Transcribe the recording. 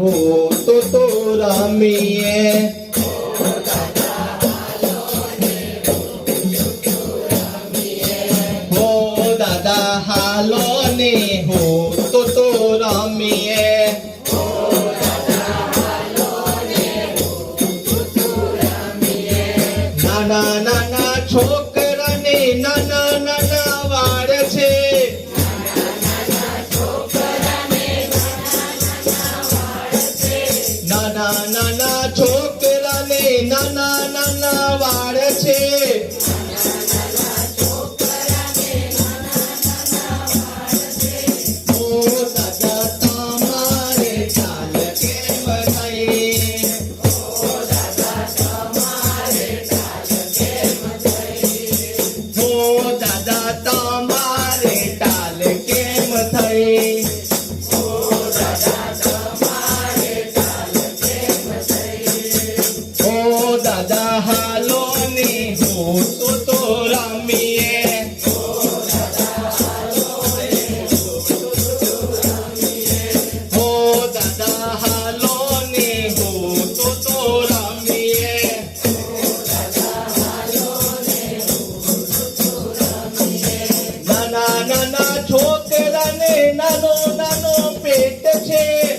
হো তো তোরা মেয়ে হো তো ছোকরা নে নানা નાના નાના છોકરા ને નાના નાના વાળ છે Hey. નાના છોકરાને નાનો નાનો પેટ છે